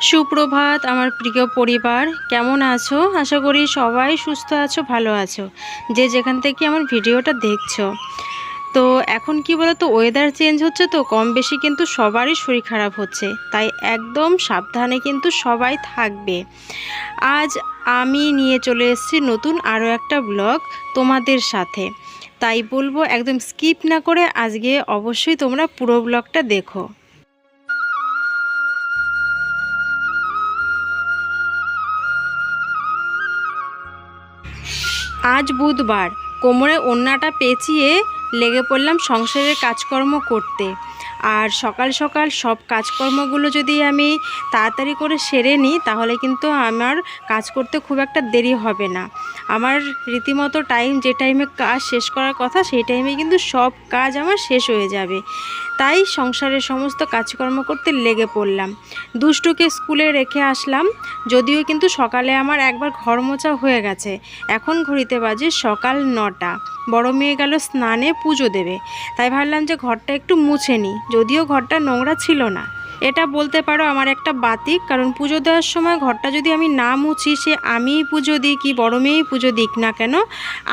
সুপ্রভাত, আমার প্রিয় পরিবার। কেমন আছো? আশা করি সবাই সুস্থ আছো, ভালো আছো। যে যেখান থেকে আমার ভিডিওটা দেখছ। তো এখন কি বলতো ওয়েদার চেঞ্জ হচ্ছে তো, কম বেশি কিন্তু সবারই শরীর খারাপ হচ্ছে। তাই একদম সাবধানে কিন্তু সবাই থাকবে। আজ আমি নিয়ে চলে এসেছি নতুন আরও একটা ব্লগ তোমাদের সাথে। তাই বলব একদম স্কিপ না করে আজকে অবশ্যই তোমরা পুরো ব্লগটা দেখো। আজ বুধবার। কোমরে ওন্নাটা পেঁচিয়ে লেগে পড়লাম সংসারের কাজকর্ম করতে। আর সকাল সকাল সব কাজকর্মগুলো যদি আমি তাড়াতাড়ি করে সেরে নিই, তাহলে কিন্তু আমার কাজ করতে খুব একটা দেরি হবে না। আমার রীতিমতো টাইম যে টাইমে কাজ শেষ করার কথা, সেই টাইমে কিন্তু সব কাজ আমার শেষ হয়ে যাবে। তাই সংসারের সমস্ত কাজকর্ম করতে লেগে পড়লাম। দুষ্টুকে স্কুলে রেখে আসলাম, যদিও কিন্তু সকালে আমার একবার ঘর মোছা হয়ে গেছে। এখন ঘড়িতে বাজে সকাল নটা। বড় মেয়ে গেল স্নানে পুজো দেবে। তাই ভাবলাম যে ঘরটা একটু মুছে নিই, যদিও ঘরটা নোংরা ছিল না। এটা বলতে পারো আমার একটা বাতিক, কারণ পুজো দেওয়ার সময় ঘরটা যদি আমি না মুছি, সে আমিই পুজো দিই কি বড় মেয়েই পুজো দিক না কেন,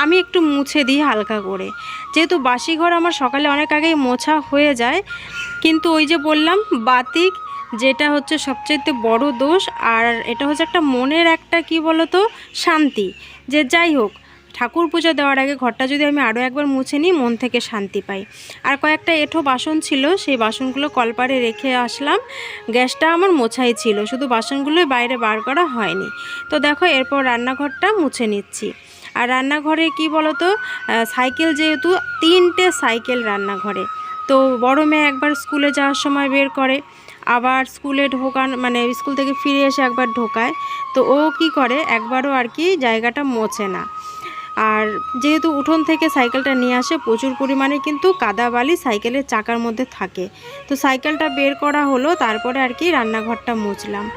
আমি একটু মুছে দিই হালকা করে। যেহেতু বাসি ঘর আমার সকালে অনেক আগেই মোছা হয়ে যায়, কিন্তু ওই যে বললাম, বাতিক যেটা হচ্ছে সবচেয়ে বড় দোষ, আর এটা হচ্ছে একটা মনের একটা কি বলতো, শান্তি। যে যাই হোক ঠাকুর পুজো দেওয়ার আগে ঘরটা যদি আমি আরও একবার মুছে নিই, মন থেকে শান্তি পাই। আর কয়েকটা এঁঠো বাসন ছিল, সেই বাসনগুলো কলপারে রেখে আসলাম। গ্যাসটা আমার মোছাই ছিল, শুধু বাসনগুলোই বাইরে বার করা হয়নি। তো দেখো, এরপর রান্নাঘরটা মুছে নিচ্ছি। আর রান্নাঘরে কি বলতো সাইকেল যেহেতু, তিনটে সাইকেল রান্নাঘরে। তো বড় মেয়ে একবার স্কুলে যাওয়ার সময় বের করে, আবার স্কুলে ঢোকান মানে স্কুল থেকে ফিরে এসে একবার ঢোকায়। তো ও কি করে, একবারও আর কি জায়গাটা মোছে না। আর যেহেতু উঠোন থেকে সাইকেলটা নিয়ে আসে, প্রচুর পরিমাণে কিন্তু কাদা বালি সাইকেলের চাকার মধ্যে থাকে। তো সাইকেলটা বের করা হলো, তারপরে আর কি রান্নাঘরটা মুছলাম।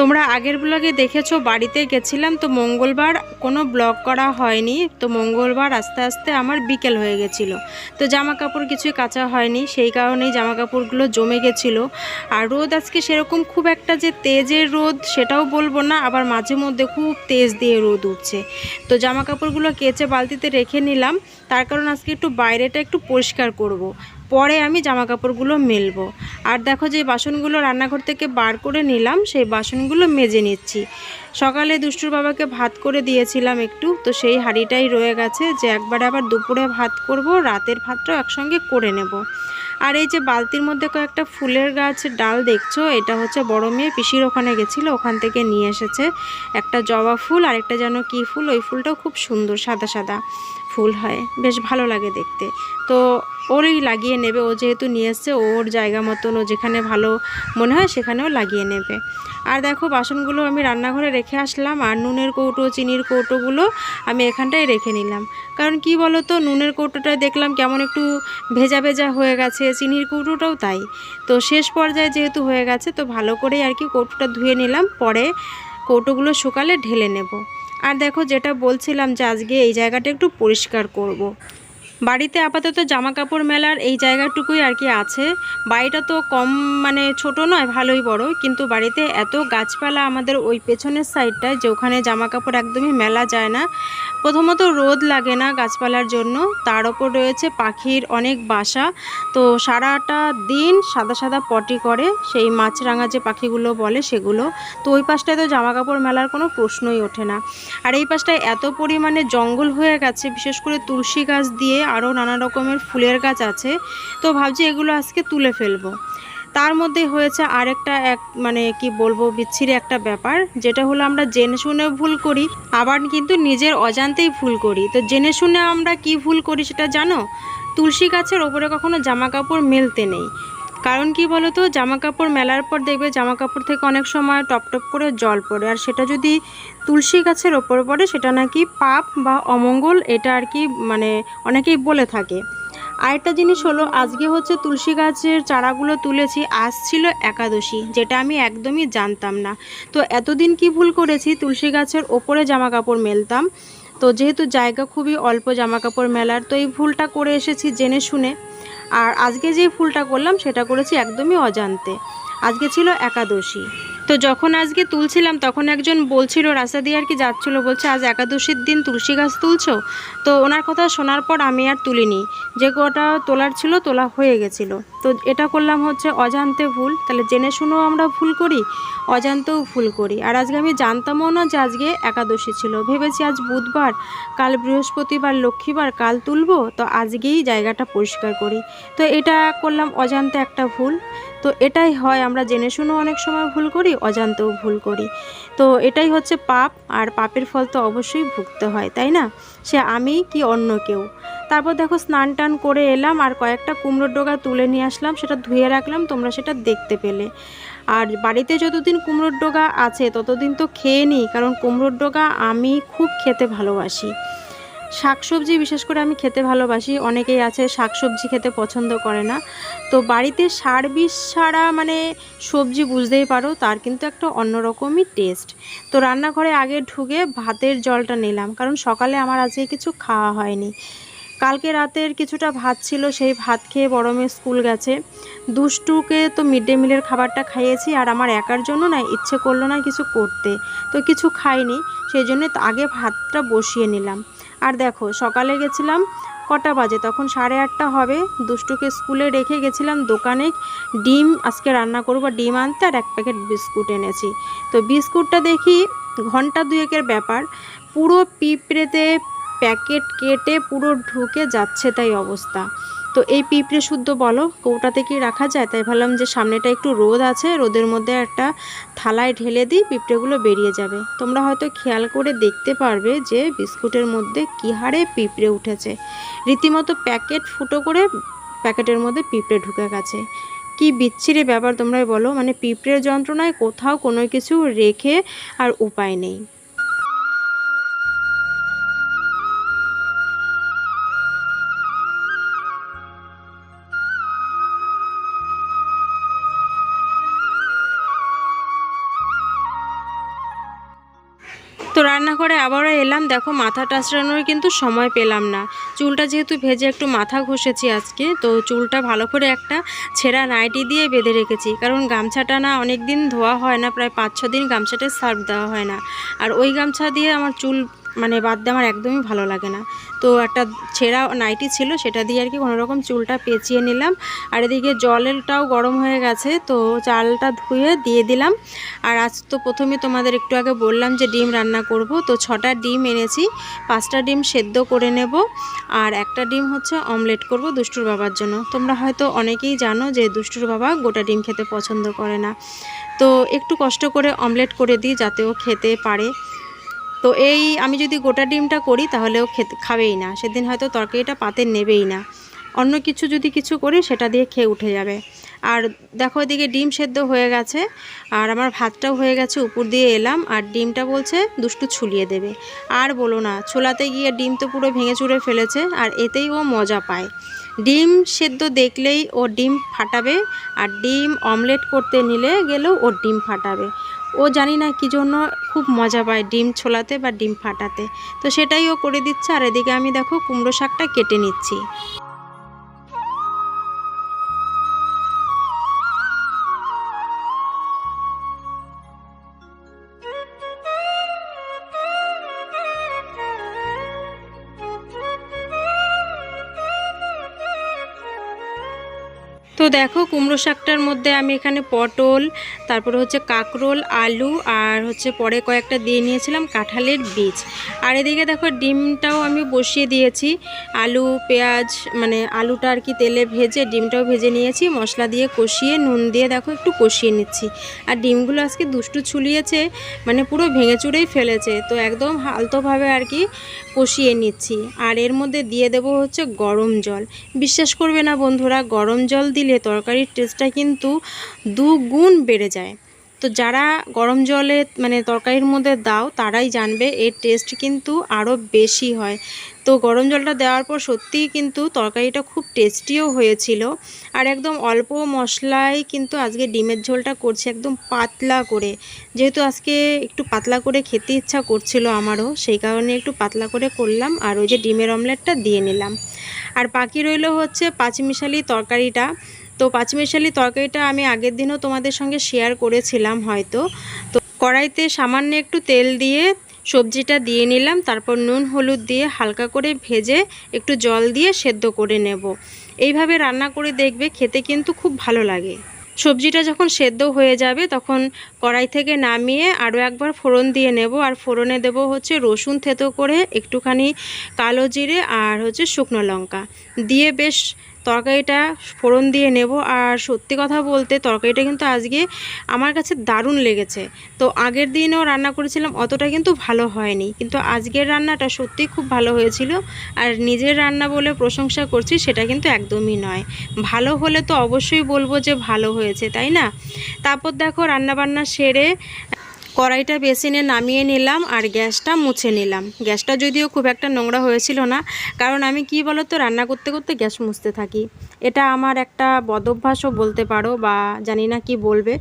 তোমরা আগের ব্লগে দেখেছ, বাড়িতে গেছিলাম তো মঙ্গলবার, কোনো ব্লগ করা হয়নি। তো মঙ্গলবার আস্তে আস্তে আমার বিকেল হয়ে গেছিল। তো জামা কাপড় কিছুই কাচা হয়নি, সেই কারণেই জামা কাপড়গুলো জমে গেছিল। আর রোদ আজকে সেরকম খুব একটা যে তেজের রোদ সেটাও বলব না, আবার মাঝে মধ্যে খুব তেজ দিয়ে রোদ উঠছে। তো জামা কাপড়গুলো কেচে বালতিতে রেখে নিলাম, তার কারণ আজকে একটু বাইরেটা একটু পরিষ্কার করব। পরে আমি জামা কাপড়গুলো মেলবো। আর দেখো যে বাসনগুলো রান্নাঘর থেকে বার করে নিলাম, সেই বাসনগুলো মেজে নিচ্ছি। সকালে দুষ্টুর বাবাকে ভাত করে দিয়েছিলাম একটু, তো সেই হাঁড়িটাই রয়ে গেছে যে একবারে আবার দুপুরে ভাত করব, রাতের ভাতটাও একসঙ্গে করে নেব। আর এই যে বালতির মধ্যে কয়েকটা ফুলের গাছ ডাল দেখছ, এটা হচ্ছে বড় মেয়ে পিসির ওখানে গেছিল, ওখান থেকে নিয়ে এসেছে। একটা জবা ফুল আর একটা যেন কী ফুল, ওই ফুলটাও খুব সুন্দর সাদা সাদা। ফুল হয়। বেশ ভালো লাগে দেখতে। তো ওরই লাগিয়ে নেবে, ও যেহেতু নিয়ে এসছে, ওর জায়গা মতন, ও যেখানে ভালো মনে হয় সেখানেও লাগিয়ে নেবে। আর দেখো, বাসনগুলো আমি রান্নাঘরে রেখে আসলাম, আর নুনের কৌটো, চিনির কৌটোগুলো আমি এখানটায় রেখে নিলাম। কারণ কি বলো তো নুনের কৌটোটায় দেখলাম কেমন একটু ভেজা ভেজা হয়ে গেছে, চিনির কৌটোটাও তাই। তো শেষ পর্যায়ে যেহেতু হয়ে গেছে, তো ভালো করেই আর কি কৌটোটা ধুয়ে নিলাম, পরে কৌটোগুলো সকালে ঢেলে নেব। আর দেখো যেটা বলছিলাম যে আজকে এই জায়গাটা একটু পরিষ্কার করব। বাড়িতে আপাতত জামা কাপড় মেলার এই জায়গাটুকুই আর কি আছে। বাড়িটা তো কম মানে ছোট নয়, ভালোই বড়। কিন্তু বাড়িতে এত গাছপালা আমাদের ওই পেছনের সাইডটায় যে ওখানে জামা কাপড় একদমই মেলা যায় না। প্রথমত রোদ লাগে না গাছপালার জন্য। তার ওপর রয়েছে পাখির অনেক বাসা। তো সারাটা দিন সাদা সাদা পটি করে। সেই মাছরাঙা যে পাখিগুলো বলে সেগুলো। তো ওই পাশটায় তো জামা কাপড় মেলার কোনো প্রশ্নই ওঠে না। আর এই পাশটায় এত পরিমাণে জঙ্গল হয়ে গেছে, বিশেষ করে তুলসী গাছ দিয়ে। আরও নানা রকমের ফুলের গাছ আছে। তো ভাবছি এগুলো আজকে তুলে ফেলব। তার মধ্যে হয়েছে আরেকটা এক মানে কি বলব, বিচ্ছিরি একটা ব্যাপার, যেটা হলো আমরা জেনে শুনে ভুল করি, আবার কিন্তু নিজের অজান্তেই ভুল করি। তো জেনে শুনে আমরা কি ভুল করি সেটা জানো? তুলসী গাছের ওপরে কখনো জামা কাপড় মেলতে নেই। কারণ কি বলতো জামা কাপড় মেলার পর দেখবে জামা কাপড় থেকে অনেক সময় টপ টপ করে জল পড়ে। আর সেটা যদি তুলসী গাছের ওপর পড়ে, সেটা নাকি পাপ বা অমঙ্গল, এটা আর কি মানে অনেকেই বলে থাকে। আরেকটা জিনিস হলো, আজকে হচ্ছে তুলসী গাছের চারাগুলো তুলেছি, আজ ছিল একাদশী, যেটা আমি একদমই জানতাম না। তো এতদিন কি ভুল করেছি, তুলসী গাছের ওপরে জামা কাপড় মেলতাম। তো যেহেতু জায়গা খুবই অল্প জামা কাপড় মেলার, তো এই ভুলটা করে এসেছি জেনে শুনে। আর আজকে যে ফুলটা করলাম সেটা করেছি একদমই অজান্তে। আজকে ছিল একাদশী। তো যখন আজকে তুলছিলাম, তখন একজন বলছিল রাস্তা দিয়ে আর কি যাচ্ছিল, বলছে, আজ একাদশীর দিন তুলসী গাছ তুলছো? তো ওনার কথা শোনার পর আমি আর তুলিনি। যে কটা তোলার ছিল, তোলা হয়ে গেছিল। তো এটা করলাম হচ্ছে অজান্তে ভুল। তাহলে জেনে শুনেও আমরা ভুল করি, অজান্তেও ভুল করি। আর আজকে আমি জানতামও না যে আজকে একাদশী ছিল। ভেবেছি আজ বুধবার, কাল বৃহস্পতিবার, লক্ষ্মীবার, কাল তুলবো, তো আজকেই জায়গাটা পরিষ্কার করি। তো এটা করলাম অজান্তে একটা ভুল। তো এটাই হয়, আমরা জেনে শুনেও অনেক সময় ভুল করি, অজান্তেও ভুল করি। তো এটাই হচ্ছে পাপ, আর পাপের ফল তো অবশ্যই ভুগতে হয়, তাই না? সে আমি কি অন্য কেউ? তারপর দেখো স্নান টান করে এলাম আর কয়েকটা কুমড়োর ডোগা তুলে নিয়ে আসলাম, সেটা ধুয়ে রাখলাম, তোমরা সেটা দেখতে পেলে। আর বাড়িতে যতদিন কুমড়োর ডোগা আছে, ততদিন তো খেয়ে নিই, কারণ কুমড়োর ডোগা আমি খুব খেতে ভালোবাসি। শাকসবজি, বিশেষ করে আমি খেতে ভালোবাসি, অনেকেই আছে শাকসবজি খেতে পছন্দ করে না। তো বাড়িতে সার বিষ ছাড়া মানে সবজি বুঝতেই পারো, তার কিন্তু একটা অন্যরকমই টেস্ট তো রান্নাঘরে আগে ঢুকে ভাতের জলটা নিলাম, কারণ সকালে আমার আজকে কিছু খাওয়া হয়নি। কালকে রাতের কিছুটা ভাত ছিল, সেই ভাত খেয়ে বড় মেয়ে স্কুল গেছে। দুষ্টুকে তো মিড ডে মিলের খাবারটা খাইয়েছি, আর আমার একার জন্য না ইচ্ছে করল না কিছু করতে। তো কিছু খাইনি, সেই জন্য আগে ভাতটা বসিয়ে নিলাম। আর দেখো, সকালে গেছিলাম কটা বাজে? তখন সাড়ে আটটা হবে। দুষ্টুকে স্কুলে রেখে গেছিলাম দোকানে। ডিম আজকে রান্না করব, ডিম আনতে আর এক প্যাকেট বিস্কুট এনেছি। তো বিস্কুটটা দেখি ঘণ্টা দুয়েকের ব্যাপার। পুরো পিঁপড়েতে প্যাকেট কেটে পুরো ঢুকে যাচ্ছে তাই অবস্থা। তো এই পিঁপড়ে শুদ্ধ বলো, কৌটাতে কি রাখা যায়? তাই ভাবলাম যে সামনেটা একটু রোদ আছে, রোদের মধ্যে একটা থালায় ঢেলে দিই, পিঁপড়েগুলো বেরিয়ে যাবে। তোমরা হয়তো খেয়াল করে দেখতে পারবে যে বিস্কুটের মধ্যে কী হারে পিঁপড়ে উঠেছে। রীতিমতো প্যাকেট ফুটো করে প্যাকেটের মধ্যে পিঁপড়ে ঢুকে গেছে। কি বিচ্ছিরি ব্যাপার তোমরাই বলো মানে পিঁপড়ের যন্ত্রণায় কোথাও কোনো কিছু রেখে আর উপায় নেই। তো রান্নাঘরে আবারও এলাম। দেখো মাথা টাচড়ানোর কিন্তু সময় পেলাম না। চুলটা যেহেতু ভেজে একটু মাথা ঘষেছি আজকে, তো চুলটা ভালো করে একটা ছেঁড়া নাইটি দিয়ে বেঁধে রেখেছি। কারণ গামছাটা না অনেক দিন ধোয়া হয় না, প্রায় পাঁচ ছ দিন গামছাটা সার্ভ দেওয়া হয় না। আর ওই গামছা দিয়ে আমার চুল মানে বাদ দিয়ে আমার একদমই ভালো লাগে না। তো একটা ছেঁড়া নাইটি ছিল, সেটা দিয়ে আর কি কোনোরকম চুলটা পেঁচিয়ে নিলাম। আর এদিকে জলেরটাও গরম হয়ে গেছে, তো চালটা ধুয়ে দিয়ে দিলাম। আর আজ তো প্রথমে তোমাদের একটু আগে বললাম যে ডিম রান্না করব, তো ছটা ডিম এনেছি, পাঁচটা ডিম সেদ্ধ করে নেব। আর একটা ডিম হচ্ছে অমলেট করব দুষ্টুর বাবার জন্য। তোমরা হয়তো অনেকেই জানো যে দুষ্টুর বাবা গোটা ডিম খেতে পছন্দ করে না। তো একটু কষ্ট করে অমলেট করে দিই যাতে ও খেতে পারে। তো এই আমি যদি গোটা ডিমটা করি তাহলে ও খেতে খাবেই না। সেদিন হয়তো তরকারিটা পাতে নেবেই না। অন্য কিছু যদি কিছু করি সেটা দিয়ে খেয়ে উঠে যাবে। আর দেখো এদিকে ডিম সেদ্ধ হয়ে গেছে। আর আমার ভাতটাও হয়ে গেছে, উপর দিয়ে এলাম। আর ডিমটা বলছে দুষ্টু ছুলিয়ে দেবে। আর বলো না, ছোলাতে গিয়ে ডিম তো পুরো ভেঙে চুড়ে ফেলেছে, আর এতেই ও মজা পায়। ডিম সেদ্ধ দেখলেই ও ডিম ফাটাবে, আর ডিম অমলেট করতে নিলে গেলেও ও ডিম ফাটাবে। ও জানি না কী জন্য খুব মজা পায় ডিম ছোলাতে বা ডিম ফাটাতে। তো সেটাই ও করে দিচ্ছে আর এদিকে আমি দেখো কুমড়ো শাকটা কেটে নিচ্ছি। তো দেখো, কুমড়ো শাকটার মধ্যে আমি এখানে পটল, তারপরে হচ্ছে কাকরোল, আলু, আর হচ্ছে পরে কয়েকটা দিয়ে নিয়েছিলাম কাঁঠালের বীজ। আর এদিকে দেখো, ডিমটাও আমি বসিয়ে দিয়েছি। আলু, পেঁয়াজ মানে আলুটা আর কি তেলে ভেজে, ডিমটাও ভেজে নিয়েছি। মশলা দিয়ে কষিয়ে, নুন দিয়ে দেখো একটু কষিয়ে নিচ্ছি। আর ডিমগুলো আজকে দুষ্টু ছুলিয়েছে মানে পুরো ভেঙে চুরেই ফেলেছে। তো একদম হালতোভাবে আর কি কষিয়ে নিচ্ছি। আর এর মধ্যে দিয়ে দেব হচ্ছে গরম জল। বিশ্বাস করবে না বন্ধুরা, গরম জল দিলে তরকারির টেস্টটা কিন্তু দুগুণ বেড়ে যায়। তো যারা গরম জলে মানে তরকারির মধ্যে দাও, তারাই জানবে এর টেস্ট কিন্তু আরও বেশি হয়। তো গরম জলটা দেওয়ার পর সত্যিই কিন্তু তরকারিটা খুব টেস্টিও হয়েছিল। আর একদম অল্প মশলায় কিন্তু আজকে ডিমের ঝোলটা করছি একদম পাতলা করে। যেহেতু আজকে একটু পাতলা করে খেতে ইচ্ছা করছিল আমারও, সেই কারণে একটু পাতলা করে করলাম আর ওই যে ডিমের অমলেটটা দিয়ে নিলাম। আর বাকি রইল হচ্ছে পাঁচমিশালি তরকারিটা। তো পাঁচমিশালি তরকারিটা আমি আগের দিনও তোমাদের সঙ্গে শেয়ার করেছিলাম হয়তো। তো কড়াইতে সামান্য একটু তেল দিয়ে সবজিটা দিয়ে নিলাম, তারপর নুন, হলুদ দিয়ে হালকা করে ভেজে একটু জল দিয়ে সেদ্ধ করে নেব। এইভাবে রান্না করে দেখবে, খেতে কিন্তু খুব ভালো লাগে। সবজিটা যখন সেদ্ধ হয়ে যাবে, তখন কড়াই থেকে নামিয়ে আরও একবার ফোড়ন দিয়ে নেব, আর ফোড়নে দেব হচ্ছে রসুন থেতো করে একটুখানি কালো জিরে আর হচ্ছে শুকনো লঙ্কা। দিয়ে বেশ তরকারিটা ফোড়ন দিয়ে নেব। আর সত্যি কথা বলতে তরকারিটা কিন্তু আজকে আমার কাছে দারুণ লেগেছে। তো আগের দিনও রান্না করেছিলাম, অতটা কিন্তু ভালো হয়নি। কিন্তু আজকের রান্নাটা সত্যিই খুব ভালো হয়েছিল। আর নিজের রান্না বলে প্রশংসা করছি, সেটা কিন্তু একদমই নয়। ভালো হলে তো অবশ্যই বলব যে ভালো হয়েছে, তাই না? তারপর দেখো রান্নাবান্না সেরে কড়াইটা বেসিনে নামিয়ে নিলাম আর গ্যাসটা মুছে নিলাম। গ্যাসটা যদিও খুব একটা নোংরা হয়েছিল না, কারণ আমি কি বলো তো রান্না করতে করতে গ্যাস মুছতে থাকি। এটা আমার একটা বদভ্যাসও বলতে পারো বা জানি না কি বলবে।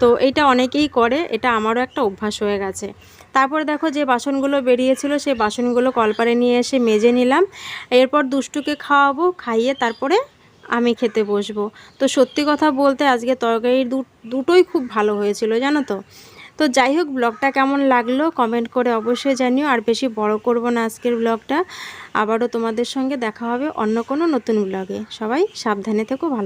তো এটা অনেকেই করে, এটা আমারও একটা অভ্যাস হয়ে গেছে। তারপর দেখো যে বাসনগুলো বেরিয়েছিল, সেই বাসনগুলো কলপারে নিয়ে এসে মেজে নিলাম। এরপর দুষ্টুকে খাওয়াবো, খাইয়ে তারপরে আমি খেতে বসবো। তো সত্যি কথা বলতে আজকে তরকারি দুটোই খুব ভালো হয়েছিল, জানো তো? তো যাই হোক, ব্লগটা কেমন লাগল কমেন্ট করে অবশ্যই জানিও। আর বেশি বড় করব না আজকের ব্লগটা। আবারও তোমাদের সঙ্গে দেখা হবে অন্য কোনো নতুন ব্লগে। সবাই সাবধানে থেকো, ভালো